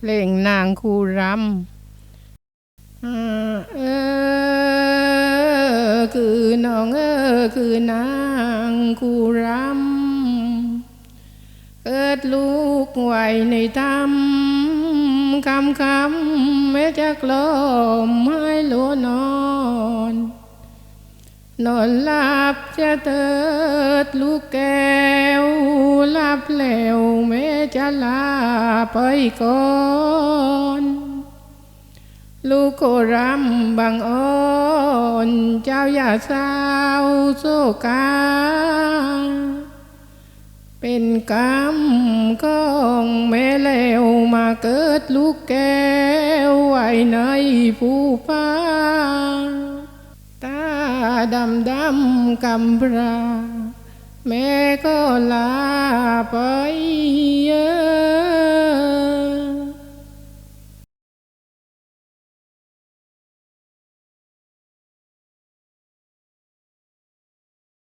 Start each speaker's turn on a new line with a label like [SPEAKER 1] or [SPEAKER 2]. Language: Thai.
[SPEAKER 1] เพลงนางคูรำเออคือน้องเออคือนางคูรำเกิดลูกไหวในธรรมคำคำแม้จะกลมให้ลัวนอนนอนหลับจะเติดลูกแก้ว ลับแล้วแม่จะลาไปก่อน ลูกโครำบางอ่อนเจ้าอย่าเศร้าโศกา เป็นกรรมของแม่แล้วมาเกิดลูกแก้วไว้ในผู้ฟ้าตาดำดำกำพราแม่ก็ลา ไปเอ้